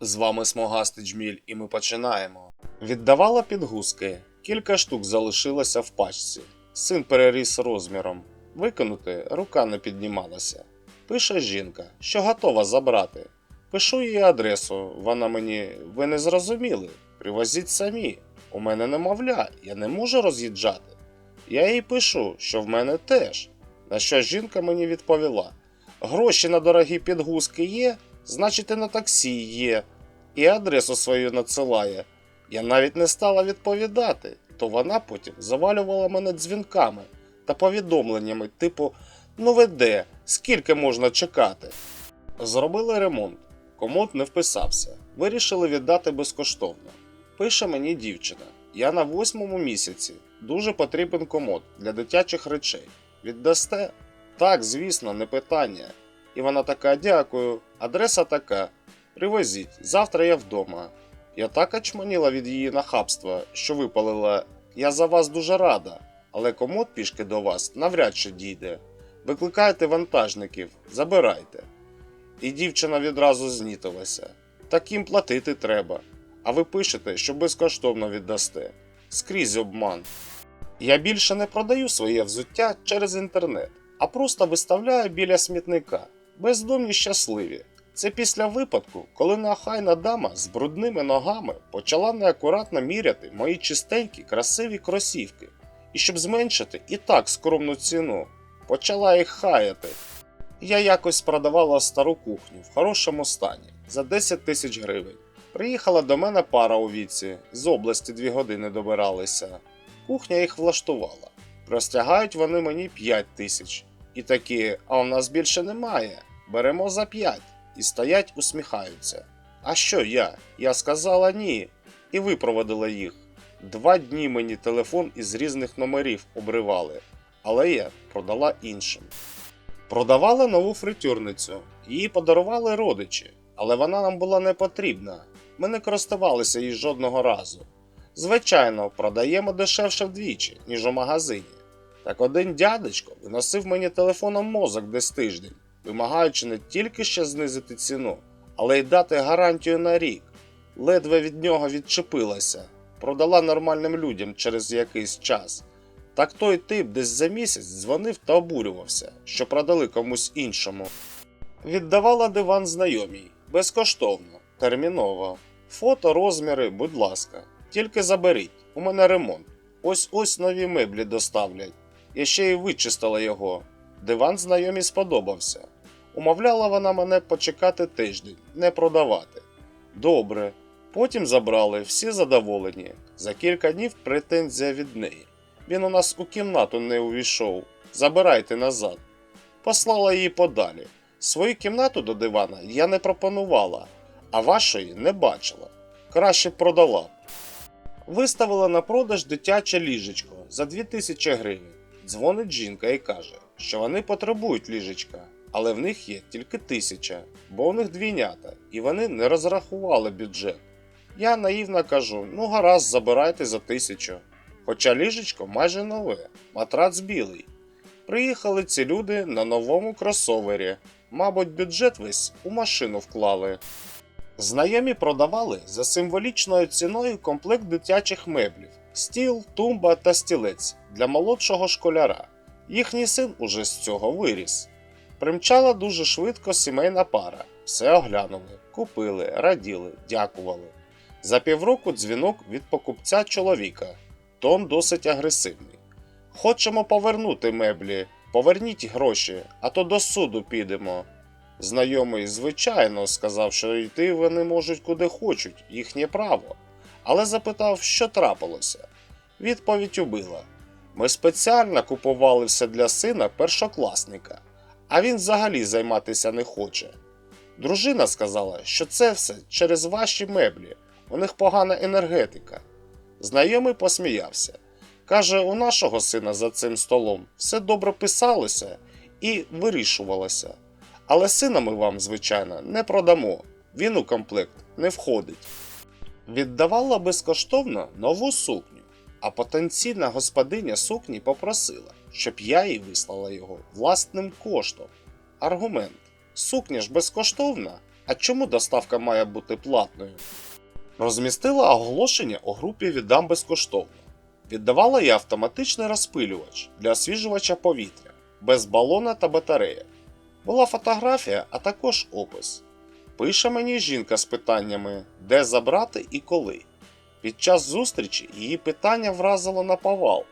З вами Смогастий Джміль, і ми починаємо. Віддавала підгузки. Кілька штук залишилося в пачці. Син переріс розміром. Викинути рука не піднімалася. Пише жінка, що готова забрати. Пишу їй адресу. Вона мені, ви не зрозуміли. Привозіть самі. У мене немовля, я не можу роз'їжджати. Я їй пишу, що в мене теж. На що жінка мені відповіла: гроші на дорогі підгузки є, значить і на таксі є, і адресу свою надсилає. Я навіть не стала відповідати, то вона потім завалювала мене дзвінками та повідомленнями, типу: Ну ви де, скільки можна чекати? Зробили ремонт, комод не вписався, вирішили віддати безкоштовно. Пише мені дівчина: я на восьмому місяці, дуже потрібен комод для дитячих речей. Віддасте? Так, звісно, не питання. І вона така: дякую, адреса така. Привозіть, завтра я вдома. Я так очманіла від її нахабства, що випалила. Я за вас дуже рада, але комод пішки до вас навряд чи дійде. Викликайте вантажників, забирайте. І дівчина відразу знітилася. Таким платити треба. А ви пишете, що безкоштовно віддасте. Скрізь обман. Я більше не продаю своє взуття через інтернет, а просто виставляю біля смітника. Бездомні щасливі. Це після випадку, коли неохайна дама з брудними ногами почала неакуратно міряти мої чистенькі, красиві кросівки, і щоб зменшити і так скромну ціну, почала їх хаяти. Я якось продавала стару кухню в хорошому стані за 10 тисяч гривень. Приїхала до мене пара у віці, з області дві години добиралися. Кухня їх влаштувала. Простягають вони мені 5 тисяч. І такі, а у нас більше немає. Беремо за 5. І стоять, усміхаються. А що я? Я сказала ні. І випроводила їх. Два дні мені телефон із різних номерів обривали, але я продала іншим. Продавали нову фритюрницю. Її подарували родичі, але вона нам була не потрібна. Ми не користувалися їй жодного разу. Звичайно, продаємо дешевше вдвічі, ніж у магазині. Так один дядечко виносив мені телефоном мозок десь тиждень, вимагаючи не тільки ще знизити ціну, але й дати гарантію на рік. Ледве від нього відчепилася, продала нормальним людям через якийсь час. Так той тип десь за місяць дзвонив та обурювався, що продали комусь іншому. Віддавала диван знайомій, безкоштовно, терміново. Фото, розміри, будь ласка, тільки заберіть, у мене ремонт. Ось ось нові меблі доставлять. Я ще й вичистила його. Диван знайомій сподобався. Умовляла вона мене почекати тиждень, не продавати. Добре. Потім забрали, всі задоволені. За кілька днів претензія від неї. Він у нас у кімнату не увійшов. Забирайте назад. Послала її подалі. Свою кімнату до дивана я не пропонувала, а вашої не бачила. Краще продала. Виставила на продаж дитяче ліжечко за 2000 гривень. Дзвонить жінка і каже, що вони потребують ліжечка, але в них є тільки тисяча, бо у них двійнята, і вони не розрахували бюджет. Я наївно кажу: ну гаразд, забирайте за тисячу. Хоча ліжечко майже нове, матрац білий. Приїхали ці люди на новому кросовері. Мабуть, бюджет весь у машину вклали. Знайомі продавали за символічною ціною комплект дитячих меблів: стіл, тумба та стілець для молодшого школяра. Їхній син уже з цього виріс. Примчала дуже швидко сімейна пара. Все оглянули, купили, раділи, дякували. За півроку дзвінок від покупця чоловіка. Тон досить агресивний. Хочемо повернути меблі, поверніть гроші, а то до суду підемо. Знайомий, звичайно, сказав, що йти вони можуть куди хочуть, їхнє право, але запитав, що трапилося. Відповідь убила: Ми спеціально купували все для сина першокласника, а він взагалі займатися не хоче. Дружина сказала, що це все через ваші меблі, у них погана енергетика. Знайомий посміявся. Каже, у нашого сина за цим столом все добре писалося і вирішувалося. Але сина ми вам, звичайно, не продамо. Він у комплект не входить. Віддавала безкоштовно нову сукню, а потенційна господиня сукні попросила, щоб я їй вислала його власним коштом. Аргумент: сукня ж безкоштовна, А чому доставка має бути платною? Розмістила оголошення у групі віддам безкоштовно. Віддавала я автоматичний розпилювач для освіжувача повітря, без балона та батареї. Була фотографія, а також опис. Пише мені жінка з питаннями, де забрати і коли. Під час зустрічі її питання вразило на повал.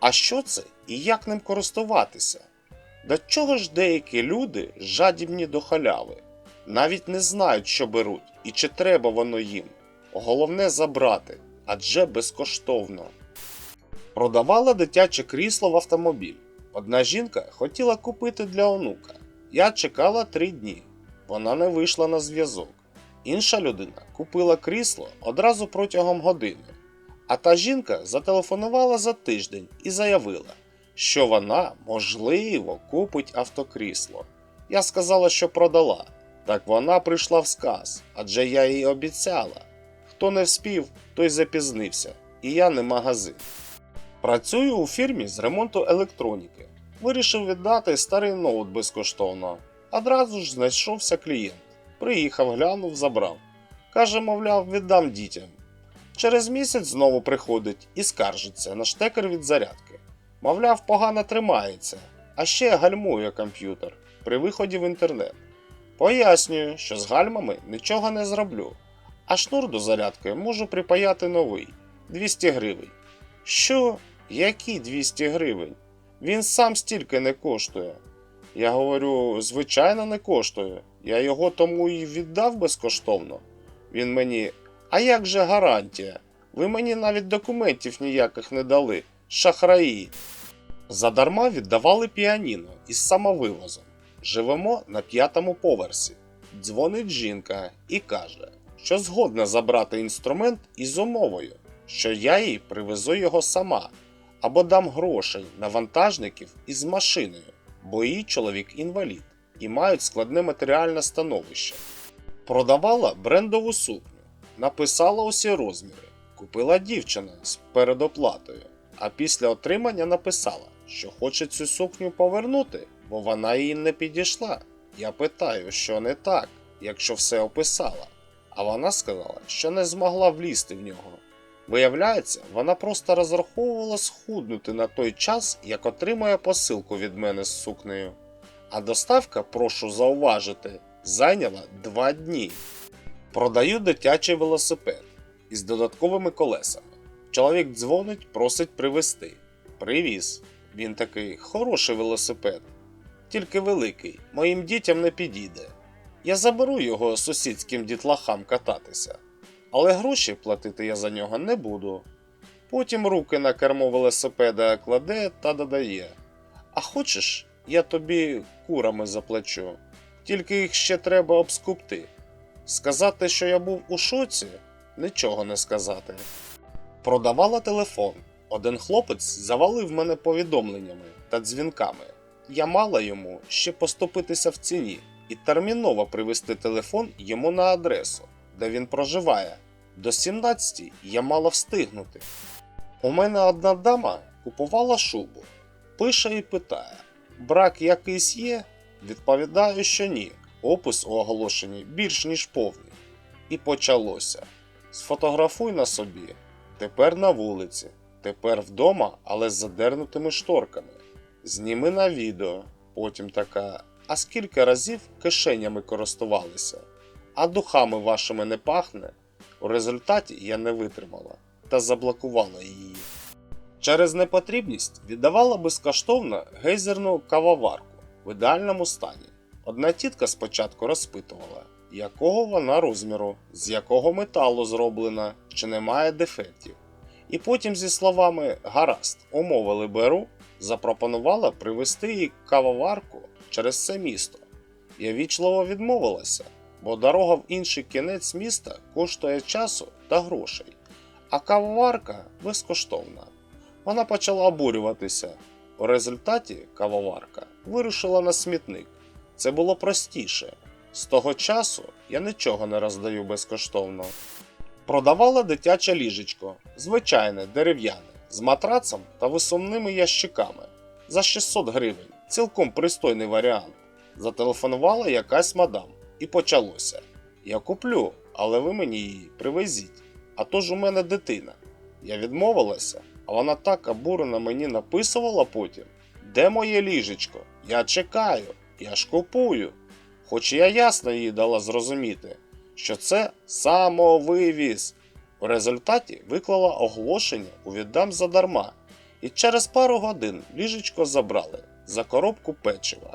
А що це і як ним користуватися? До чого ж деякі люди жадібні до халяви? Навіть не знають, що беруть і чи треба воно їм. Головне забрати, адже безкоштовно. Продавала дитяче крісло в автомобіль. Одна жінка хотіла купити для онука. Я чекала три дні. Вона не вийшла на зв'язок. Інша людина купила крісло одразу протягом години. А та жінка зателефонувала за тиждень і заявила, що вона, можливо, купить автокрісло. Я сказала, що продала. Так вона прийшла в сказ, адже я їй обіцяла. Хто не вспів, той запізнився, і я не магазин. Працюю у фірмі з ремонту електроніки. Вирішив віддати старий ноут безкоштовно. Одразу ж знайшовся клієнт. Приїхав, глянув, забрав. Каже, мовляв, віддам дітям. Через місяць знову приходить і скаржиться на штекер від зарядки. Мовляв, погано тримається, а ще гальмує комп'ютер при виході в інтернет. Пояснюю, що з гальмами нічого не зроблю, а шнур до зарядки можу припаяти новий 200 гривень. Що? Які 200 гривень? Він сам стільки не коштує. Я говорю, звичайно, не коштує. Я його тому і віддав безкоштовно. Він мені, а як же гарантія? Ви мені навіть документів ніяких не дали. Шахраї. Задарма віддавали піаніно із самовивозом. Живемо на п'ятому поверсі. Дзвонить жінка і каже, що згодна забрати інструмент із умовою, що я їй привезу його сама, або дам грошей на вантажників із машиною, бо її чоловік інвалід і мають складне матеріальне становище. Продавала брендову сукню, написала усі розміри, купила дівчина з передоплатою, а після отримання написала, що хоче цю сукню повернути, бо вона їй не підійшла. Я питаю, що не так, якщо все описала. А вона сказала, що не змогла влізти в нього. Виявляється, вона просто розраховувала схуднути на той час, як отримує посилку від мене з сукнею. А доставка, прошу зауважити, зайняла два дні. Продаю дитячий велосипед із додатковими колесами. Чоловік дзвонить, просить привезти. Привіз. Він такий хороший велосипед, тільки великий, моїм дітям не підійде. Я заберу його сусідським дітлахам кататися, але гроші платити я за нього не буду. Потім руки на кермо велосипеда кладе та додає: А хочеш, я тобі курами заплачу, тільки їх ще треба обскупти. Сказати, що я був у шоці, нічого не сказати. Продавала телефон. Один хлопець завалив мене повідомленнями та дзвінками. Я мала йому ще поступитися в ціні і терміново привезти телефон йому на адресу, де він проживає. До 17 я мала встигнути. У мене одна дама купувала шубу, пише і питає: брак якийсь є? Відповідаю, що ні. Опис у оголошенні більш ніж повний. І почалося. Сфотографуй на собі. Тепер на вулиці, тепер вдома, але з задернутими шторками. Зніми на відео. Потім така. А скільки разів кишенями користувалися? А духами вашими не пахне? У результаті я не витримала та заблокувала її. Через непотрібність віддавала безкоштовно гейзерну кавоварку в ідеальному стані. Одна тітка спочатку розпитувала, якого вона розміру, з якого металу зроблена, чи немає дефектів. І потім зі словами гаразд, умовили беру, запропонувала привезти їй кавоварку через це місто. Я вічливо відмовилася, бо дорога в інший кінець міста коштує часу та грошей, а кавоварка безкоштовна. Вона почала обурюватися. У результаті кавоварка вирушила на смітник. Це було простіше. З того часу я нічого не роздаю безкоштовно. Продавала дитяче ліжечко, звичайне, дерев'яне, з матрацем та висумними ящиками за 600 гривень, цілком пристойний варіант. Зателефонувала якась мадам, і почалося. Я куплю, але ви мені її привезіть. А то ж у мене дитина. Я відмовилася, а вона так обурено мені написувала потім. Де моє ліжечко? Я чекаю, я ж купую. Хоч я ясно їй дала зрозуміти, що це самовивіз. В результаті виклала оголошення у віддам задарма, і через пару годин ліжечко забрали за коробку печива.